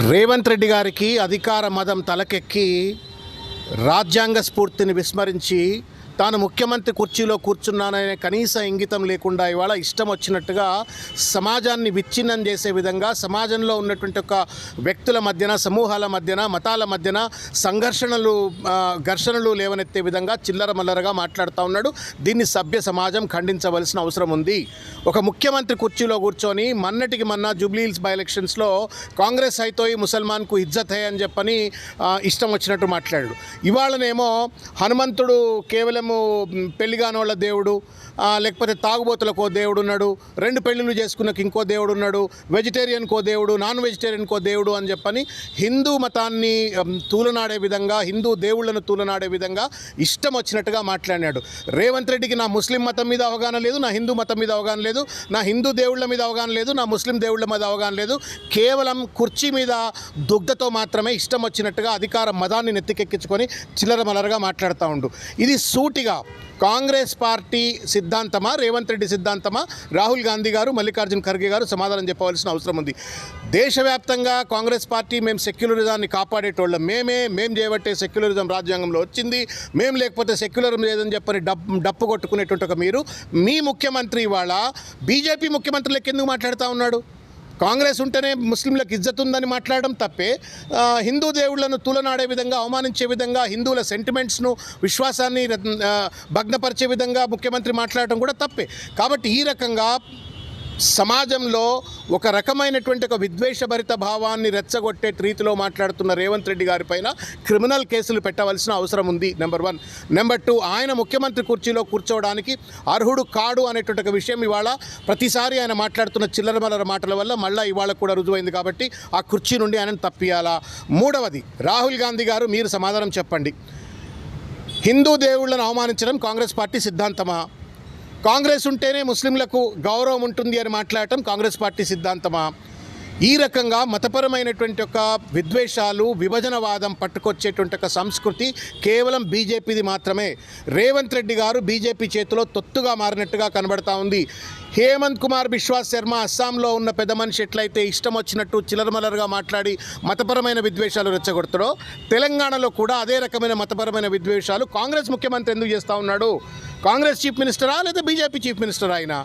రేవంత్ రెడ్డి గారికి అధికార మదం తలకెక్కి రాజ్యాంగ స్ఫూర్తిని విస్మరించి తాను ముఖ్యమంత్రి కుర్చీలో కూర్చున్నాననే కనీస ఇంగితం లేకుండా ఇవాళ ఇష్టం వచ్చినట్టుగా సమాజాన్ని విచ్ఛిన్నం చేసే విధంగా సమాజంలో ఉన్నటువంటి ఒక వ్యక్తుల మధ్యన సమూహాల మధ్యన మతాల మధ్యన సంఘర్షణలు ఘర్షణలు లేవనెత్తే విధంగా చిల్లర మల్లరగా మాట్లాడుతూ ఉన్నాడు. దీన్ని సభ్య సమాజం ఖండించవలసిన అవసరం ఉంది. ఒక ముఖ్యమంత్రి కుర్చీలో కూర్చొని మన్నటికి మొన్న జూబ్లీహిల్స్ బై ఎలక్షన్స్లో కాంగ్రెస్ అయితోయి ముసల్మాన్కు ఇజ్జత్ హై అని చెప్పని ఇష్టం వచ్చినట్టు మాట్లాడాడు. ఇవాళనేమో హనుమంతుడు కేవలం కేవలము మ్, పెళ్ళిగానోళ్ళ దేవుడు లేకపోతే తాగుబోతులకు దేవుడు ఉన్నాడు రెండు పెళ్ళిళ్ళు చేసుకున్నకి ఇంకో దేవుడు ఉన్నాడు వెజిటేరియన్కో దేవుడు నాన్ వెజిటేరియన్కో దేవుడు అని చెప్పని హిందూ మతాన్ని తూలనాడే విధంగా హిందూ దేవుళ్ళను తూలనాడే విధంగా ఇష్టం వచ్చినట్టుగా మాట్లాడినాడు. రేవంత్ రెడ్డికి నా ముస్లిం మతం మీద అవగాహన లేదు నా హిందూ మతం మీద అవగాహన లేదు నా హిందూ దేవుళ్ళ మీద అవగాహన లేదు నా ముస్లిం దేవుళ్ళ మీద అవగాహన లేదు. కేవలం కుర్చీ మీద దుగ్ధతో మాత్రమే ఇష్టం వచ్చినట్టుగా అధికార మతాన్ని నెత్తికెక్కించుకొని చిల్లర మలరగా మాట్లాడుతూ ఉండు. ఇది సూటిగా కాంగ్రెస్ పార్టీ సిద్ధాంతమా? రేవంత్ రెడ్డి సిద్ధాంతమా? రాహుల్ గాంధీ గారు మల్లికార్జున ఖర్గే గారు సమాధానం చెప్పవలసిన అవసరం ఉంది. దేశవ్యాప్తంగా కాంగ్రెస్ పార్టీ మేము సెక్యులరిజాన్ని కాపాడేటోళ్ళం. మేమే మేము చేయబట్టే సెక్యులరిజం రాజ్యాంగంలో వచ్చింది. మేము లేకపోతే సెక్యులరిజం లేదని చెప్పని డప్పు డప్పు కొట్టుకునేటువంటి ఒక మీరు. మీ ముఖ్యమంత్రి ఇవాళ బీజేపీ ముఖ్యమంత్రులకు ఎందుకు మాట్లాడుతూ ఉన్నాడు? కాంగ్రెస్ ఉంటేనే ముస్లింలకు ఇజ్జత్ ఉందని మాట్లాడడం తప్పే. హిందూ దేవుళ్ళను తూలనాడే విధంగా అవమానించే విధంగా హిందువుల సెంటిమెంట్స్ను విశ్వాసాన్ని భగ్నపరిచే విధంగా ముఖ్యమంత్రి మాట్లాడడం కూడా తప్పే. కాబట్టి ఈ రకంగా సమాజంలో ఒక రకమైనటువంటి ఒక విద్వేషభరిత భావాన్ని రెచ్చగొట్టే రీతిలో మాట్లాడుతున్న రేవంత్ రెడ్డి గారి పైన క్రిమినల్ కేసులు పెట్టవలసిన అవసరం ఉంది నెంబర్ వన్. నెంబర్ టూ ఆయన ముఖ్యమంత్రి కుర్చీలో కూర్చోవడానికి అర్హుడు కాడు అనేటువంటి ఒక విషయం ఇవాళ ప్రతిసారి ఆయన మాట్లాడుతున్న చిల్లరమల్లర మాటల వల్ల మళ్ళీ ఇవాళ కూడా రుజువైంది కాబట్టి ఆ కుర్చీ నుండి ఆయనను తప్పియాలా? మూడవది రాహుల్ గాంధీ గారు మీరు సమాధానం చెప్పండి. హిందూ దేవుళ్ళను అవమానించడం కాంగ్రెస్ పార్టీ సిద్ధాంతమా? కాంగ్రెస్ ఉంటేనే ముస్లింలకు గౌరవం ఉంటుంది అని మాట్లాడటం కాంగ్రెస్ పార్టీ సిద్ధాంతమా? ఈ రకంగా మతపరమైనటువంటి ఒక విద్వేషాలు విభజనవాదం పట్టుకొచ్చేటువంటి ఒక సంస్కృతి కేవలం బీజేపీది మాత్రమే. రేవంత్ రెడ్డి గారు బీజేపీ చేతిలో తొత్తుగా మారినట్టుగా కనబడతా ఉంది. హేమంత్ కుమార్ బిశ్వాస్ శర్మ అస్సాంలో ఉన్న పెద్ద మనిషి ఎట్లయితే ఇష్టం వచ్చినట్టు చిలరమలరుగా మాట్లాడి మతపరమైన విద్వేషాలు రెచ్చగొడతాడో తెలంగాణలో కూడా అదే రకమైన మతపరమైన విద్వేషాలు కాంగ్రెస్ ముఖ్యమంత్రి ఎందుకు చేస్తూ ఉన్నాడు? కాంగ్రెస్ చీఫ్ మినిస్టరా లేదా బీజేపీ చీఫ్ మినిస్టరా అయినా?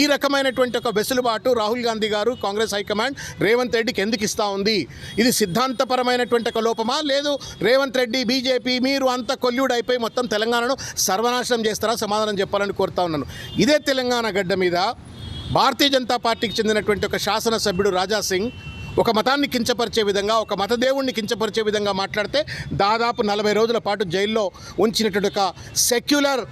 ఈ రకమైనటువంటి ఒక వెసులుబాటు రాహుల్ గాంధీ గారు కాంగ్రెస్ హైకమాండ్ రేవంత్ రెడ్డికి ఎందుకు ఇస్తూ ఉంది? ఇది సిద్ధాంతపరమైనటువంటి ఒక లోపమా? లేదు రేవంత్ రెడ్డి బీజేపీ మీరు అంత కొల్యూడ్ అయిపోయి మొత్తం తెలంగాణను సర్వనాశనం చేస్తారా? సమాధానం చెప్పాలని కోరుతా ఉన్నాను. ఇదే తెలంగాణ గడ్డ మీద భారతీయ జనతా పార్టీకి చెందినటువంటి ఒక శాసనసభ్యుడు రాజా సింగ్ ఒక మతాన్ని కించపరిచే విధంగా ఒక మతదేవుణ్ణి కించపరిచే విధంగా మాట్లాడితే దాదాపు నలభై రోజుల పాటు జైల్లో ఉంచినటువంటి ఒక సెక్యులర్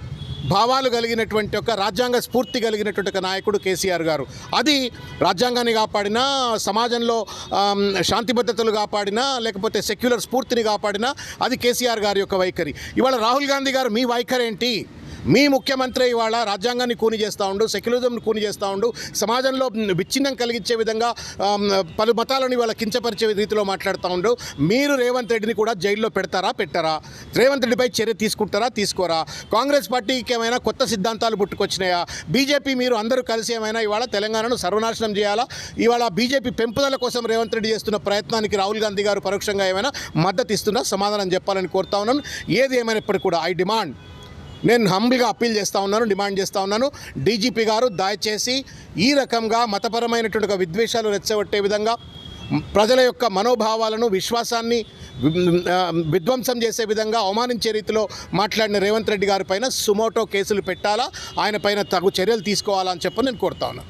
భావాలు కలిగినటువంటి ఒక రాజ్యాంగ స్ఫూర్తి కలిగినటువంటి ఒక నాయకుడు కేసీఆర్ గారు. అది రాజ్యాంగాన్ని కాపాడినా సమాజంలో ఆమ్, శాంతి భద్రతలు కాపాడినా లేకపోతే సెక్యులర్ స్ఫూర్తిని కాపాడినా అది కేసీఆర్ గారి యొక్క వైఖరి. ఇవాళ రాహుల్ గాంధీ గారు మీ వైఖరి ఏంటి మీ ముఖ్యమంత్రి ఇవాళ రాజ్యాంగాన్ని కూని చేస్తూ ఉండు సెక్యులరిజంని కూని చేస్తూ ఉండు సమాజంలో విచ్ఛిన్నం కలిగించే విధంగా పలు మతాలను ఇవాళ కించపరిచే రీతిలో మాట్లాడుతూ ఉండు. మీరు రేవంత్ రెడ్డిని కూడా జైల్లో పెడతారా పెట్టారా? రేవంత్ రెడ్డిపై చర్య తీసుకుంటారా తీసుకోరా? కాంగ్రెస్ పార్టీకి ఏమైనా కొత్త సిద్ధాంతాలు పుట్టుకొచ్చినాయా? బీజేపీ మీరు అందరూ కలిసి ఏమైనా ఇవాళ తెలంగాణను సర్వనాశనం చేయాలా? ఇవాళ బీజేపీ పెంపుదల కోసం రేవంత్ రెడ్డి చేస్తున్న ప్రయత్నానికి రాహుల్ గాంధీ గారు పరోక్షంగా ఏమైనా మద్దతు ఇస్తున్నా సమాధానం చెప్పాలని కోరుతా ఉన్నాను. ఏది ఏమైనప్పటికీ కూడా ఐ డిమాండ్ నేను హంబుల్గా అప్పీల్ చేస్తూ ఉన్నాను డిమాండ్ చేస్తూ ఉన్నాను. డీజీపీ గారు దయచేసి ఈ రకంగా మతపరమైనటువంటి విద్వేషాలు రెచ్చగొట్టే విధంగా ప్రజల యొక్క మనోభావాలను విశ్వాసాన్ని విధ్వంసం చేసే విధంగా అవమానించే రీతిలో మాట్లాడిన రేవంత్ రెడ్డి గారి పైన సుమోటో కేసులు పెట్టాలా? ఆయన పైన తగు చర్యలు తీసుకోవాలా అని చెప్పి నేను కోరుతా ఉన్నాను